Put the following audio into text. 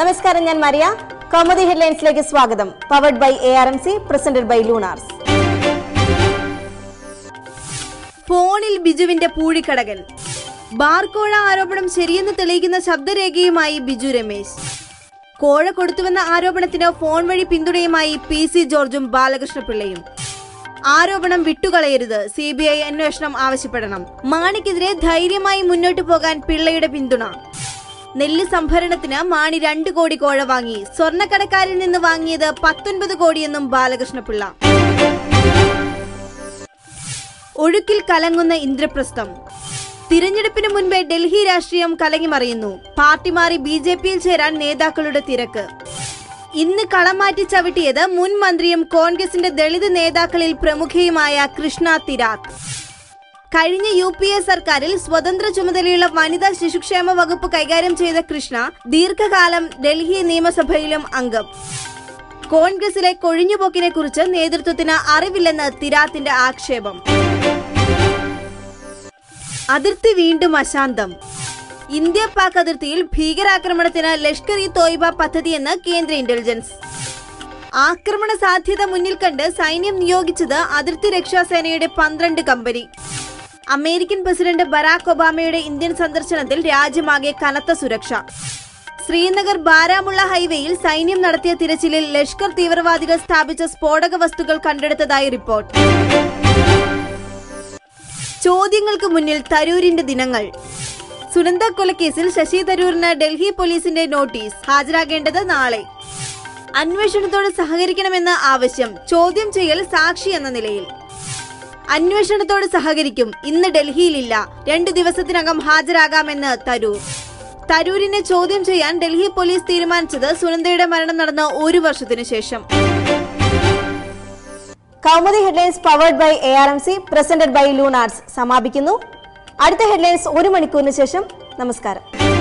നമസ്കാരം ഞാൻ Maria. Comedy ഹെഡ്ലൈൻസിലേക്ക് സ്വാഗതം. Powered by A R M C presented by Lunars. ഫോണിൽ ബിജുവിന്റെ പൂഴിക്കടകൻ. ബാർകോഴ ആരോപണം ശരിയെന്ന് തെളിയിക്കുന്ന ശബ്ദരേഖയുമായി ബിജു രമേശ്. കോഴ കൊടുത്തുവെന്ന ആരോപണത്തിന് ഫോൺ വഴി പിന്തുണയുമായി പി സി ജോർജും ബാലകൃഷ്ണപിള്ളയും. ആരോപണം വിട്ടുകളയരുത് സി ബി ഐ അന്വേഷണം ആവശ്യപ്പെടണം. മാണിക്കെതിരെ ധൈര്യമായി മുന്നോട്ടു പോകാൻ പിള്ളയുടെ പിന്തുണ. നെല്ല് സംഭരണത്തിന് മാണി രണ്ട് കോടി കോഴ വാങ്ങി. സ്വർണക്കടക്കാരിൽ നിന്ന് വാങ്ങിയത് പത്തൊൻപത് കോടിയെന്നും ബാലകൃഷ്ണപിള്ള. ഒഴുക്കിൽ കലങ്ങുന്ന ഇന്ദ്രപ്രസ്ഥം. തിരഞ്ഞെടുപ്പിന് മുൻപേ ഡൽഹി രാഷ്ട്രീയം കലങ്ങിമറിയുന്നു പാർട്ടി മാറി ബി ജെ പിയിൽ ചേരാൻ നേതാക്കളുടെ തിരക്ക്. ഇന്ന് കളം മാറ്റി ചവിട്ടിയത് മുൻ മന്ത്രിയും കോൺഗ്രസിന്റെ ദളിത് നേതാക്കളിൽ പ്രമുഖയുമായ കൃഷ്ണ തിരാത്ത്. കഴിഞ്ഞ യു പി എ സർക്കാരിൽ സ്വതന്ത്ര ചുമതലയുള്ള വനിതാ ശിശുക്ഷേമ വകുപ്പ് കൈകാര്യം ചെയ്ത കൃഷ്ണ ദീർഘകാലം ഡൽഹി നിയമസഭയിലും അംഗം. കോൺഗ്രസിലെ കൊഴിഞ്ഞുപോക്കിനെ കുറിച്ച് നേതൃത്വത്തിന് അറിവില്ലെന്ന് തിരാത്തിന്റെ ആക്ഷേപം. അതിർത്തി വീണ്ടും അശാന്തം. ഇന്ത്യ പാക് അതിർത്തിയിൽ ഭീകരാക്രമണത്തിന് ലഷ്കർ ഇ തോയ്ബ പദ്ധതിയെന്ന് കേന്ദ്ര ഇന്റലിജൻസ്. ആക്രമണ സാധ്യത മുന്നിൽ കണ്ട് സൈന്യം നിയോഗിച്ചത് അതിർത്തി രക്ഷാസേനയുടെ പന്ത്രണ്ട് കമ്പനി. അമേരിക്കൻ പ്രസിഡന്റ് ബറാക് ഒബാമയുടെ ഇന്ത്യൻ സന്ദർശനത്തിൽ രാജ്യമാകെ കനത്ത സുരക്ഷ. ശ്രീനഗർ ബാരാമുള്ള ഹൈവേയിൽ സൈന്യം നടത്തിയ തിരച്ചിലിൽ ലഷ്കർ തീവ്രവാദികൾ സ്ഥാപിച്ച സ്ഫോടക വസ്തുക്കൾ കണ്ടെടുത്തതായി റിപ്പോർട്ട്. ചോദ്യങ്ങൾക്ക് മുന്നിൽ തരൂരിന്റെ ദിനങ്ങൾ. സുനന്ദ കൊലക്കേസിൽ ശശി തരൂരിന് ഡൽഹി പോലീസിന്റെ നോട്ടീസ്. ഹാജരാകേണ്ടത് നാളെ. അന്വേഷണത്തോട് സഹകരിക്കണമെന്ന ആവശ്യം. ചോദ്യം ചെയ്യൽ സാക്ഷി എന്ന നിലയിൽ. അന്വേഷണത്തോട് സഹകരിക്കും. ഇന്ന് ഡൽഹിയിലില്ല. രണ്ടു ദിവസത്തിനകം ഹാജരാകാമെന്ന് തരൂർ. തരൂരിനെ ചോദ്യം ചെയ്യാൻ ഡൽഹി പോലീസ് തീരുമാനിച്ചത് സുനന്ദയുടെ മരണം നടന്ന ഒരു വർഷത്തിനു ശേഷം. Kaumudi headlines powered by A R M C presented by Lunars സമാപിക്കുന്നു. അടുത്ത ഹെഡ്ലൈൻസ് ഒരു മണിക്കൂറിന് ശേഷം. നമസ്കാരം.